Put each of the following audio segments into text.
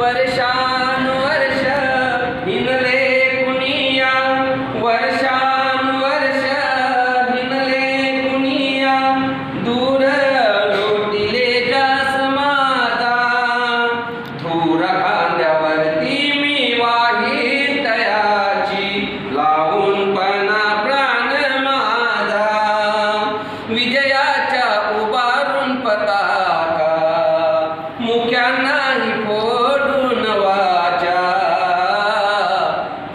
वर्षान वर्ष हिंदले कुनिया। वर्षान वर्ष हिंदले कुनिया। दूर लोटिले जास माता। थोर खांद्यावरती मी तयाची। लावून पणा प्राण माझा। विजयाच्या उभारून पताका। मुख्यांना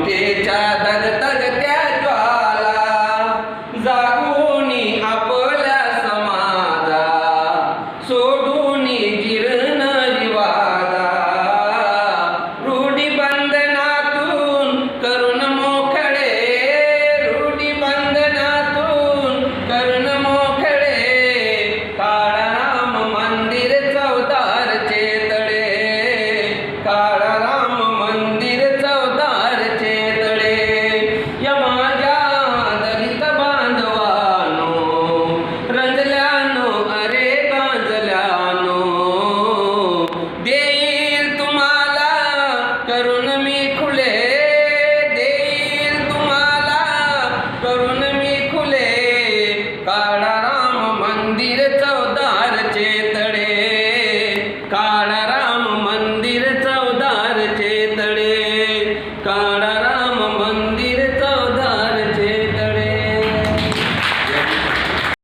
आमचे चादर तगत्या মন্দির